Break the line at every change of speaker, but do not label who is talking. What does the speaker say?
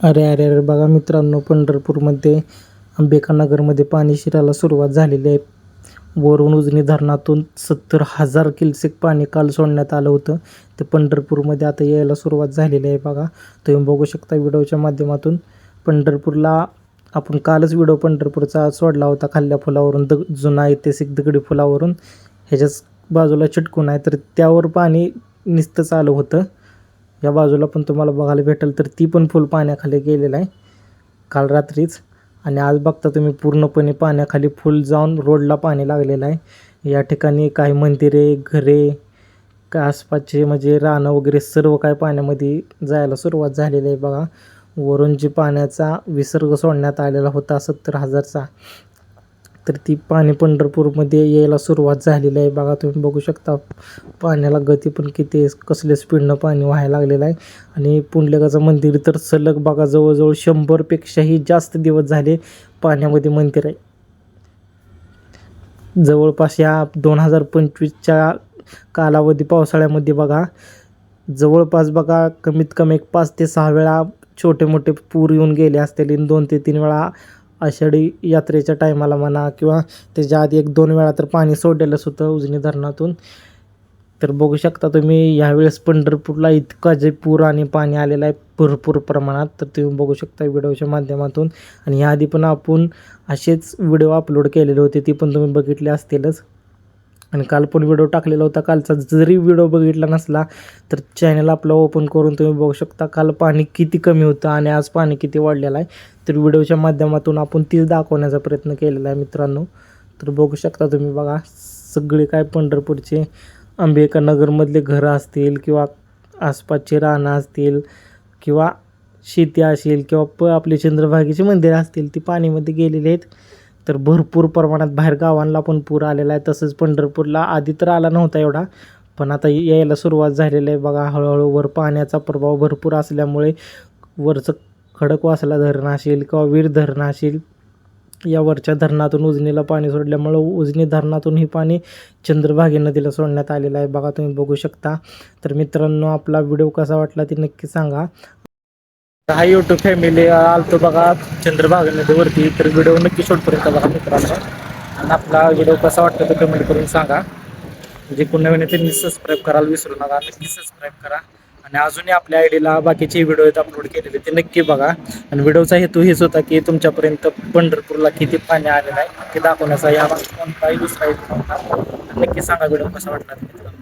अरे अरे अरे बघा मित्रांनो पंढरपूरमध्ये अंबेकानगरमध्ये पाणी शिरायला सुरुवात झालेली आहे. वरून उजनी धरणातून सत्तर हजार क्युसेक पाणी काल सोडण्यात आलं होतं. ते पंढरपूरमध्ये आता यायला सुरुवात झालेली आहे बघा. तुम्ही बघू शकता व्हिडिओच्या माध्यमातून. पंढरपूरला आपण कालच व्हिडिओ पंढरपूरचा सोडला होता खाल्ल्या फुलावरून दग जुना ऐतिहासिक दगडी फुलावरून. ह्याच्याच बाजूला चिटकून आहे तर त्यावर पाणी नुसतं चालू होतं. या बाजूला पण तुम्हाला बघायला भेटेल तर ती पण फुल पाण्याखाली गेलेलं आहे. काल रात्रीच. आणि आज बघता तुम्ही पूर्णपणे पाण्याखाली फुल जाऊन रोडला पाणी लागलेलं आहे. या ठिकाणी काही मंदिरे घरे का आसपासचे म्हणजे रानं वगैरे सर्व काय पाण्यामध्ये जायला सुरुवात झालेली आहे बघा. वरून जी पाण्याचा विसर्ग सोडण्यात आलेला होता सत्तर हजारचा तर ती पाणी पंढरपूरमध्ये यायला सुरुवात झालेली आहे. बघा तुम्ही बघू शकता पाण्याला गती पण किती कसले कसल्या स्पीडनं पाणी व्हायला लागलेलं आहे. आणि पुंडलिकाचं मंदिर तर सलग बघा जवळजवळ शंभरपेक्षाही जास्त दिवस झाले पाण्यामध्ये मंदिर आहे. जवळपास या दोन हजार पंचवीसच्या कालावधी पावसाळ्यामध्ये बघा जवळपास बघा कमीत कमी एक पाच ते सहा वेळा छोटे मोठे पूर येऊन गेले असतील. आणि दोन ते तीन वेळा आषाढी यात्रेच्या टायमाला म्हणा किंवा त्याच्या आधी एक दोन वेळा तर पाणी सोडलेलंच होतं उजनी धरणातून. तर बघू शकता तुम्ही यावेळेस पंढरपूरला इतका जे पूर आणि पाणी आलेलं आहे भरपूर प्रमाणात तर तुम्ही बघू शकता व्हिडिओच्या माध्यमातून. आणि याआधी पण आपण असेच व्हिडिओ अपलोड केलेले होते ती पण तुम्ही बघितले असतीलच. आणि काल पण व्हिडिओ टाकलेला होता. कालचा जरी व्हिडिओ बघितला नसला तर चॅनल आपला ओपन करून तुम्ही बघू शकता. काल पाणी किती कमी होतं आणि आज पाणी किती वाढलेलं आहे. तर व्हिडिओच्या माध्यमातून आपण तीच दाखवण्याचा प्रयत्न केलेला आहे मित्रांनो. तर बघू शकता तुम्ही बघा सगळे काय पंढरपूरचे आंबेडकर नगरमधले घरं असतील किंवा आसपासचे रानं असतील किंवा शेती असेल किंवा प आपले चंद्रभागेचे मंदिरं असतील ती पाण्यामध्ये गेलेली आहेत. तर भरपूर प्रमाणात बाहेर गावांना पण पूर आलेला आहे. तसंच पंढरपूरला आधी तर आला नव्हता एवढा पण आता यायला सुरुवात झालेली आहे. बघा हळूहळू वर पाण्याचा प्रभाव भरपूर असल्यामुळे वरचं खडकवासला धरण असेल किंवा वीर धरण असेल या वरच्या धरणातून उजनीला पाणी सोडल्यामुळं उजनी धरणातूनही पाणी चंद्रभागी नदीला सोडण्यात आलेलं आहे. बघा तुम्ही बघू शकता. तर मित्रांनो आपला व्हिडिओ कसा वाटला ते नक्की सांगा. हा यूट्यूब फॅमिली आलतो बघा चंद्रभागा नदीवरती तर व्हिडिओ नक्की शोधपर्यंत बघा मित्रांनो. आणि आपला व्हिडिओ कसा वाटतो तो कमेंट करून सांगा. जे कोण नवीन त्यांनी सबस्क्राईब करायला विसरू नका. नक्की सबस्क्राईब करा. आणि अजूनही आपल्या आयडीला बाकीचे व्हिडिओ आहेत अपलोड केलेले ते नक्की बघा. आणि व्हिडिओचा हेतू हेच होता की तुमच्यापर्यंत पंढरपूरला किती पाणी आलेलं आहे ते दाखवण्याचा या कोणताही दुसरा हेतू नव्हता. नक्की सांगा व्हिडिओ कसा वाटला मित्रांनो.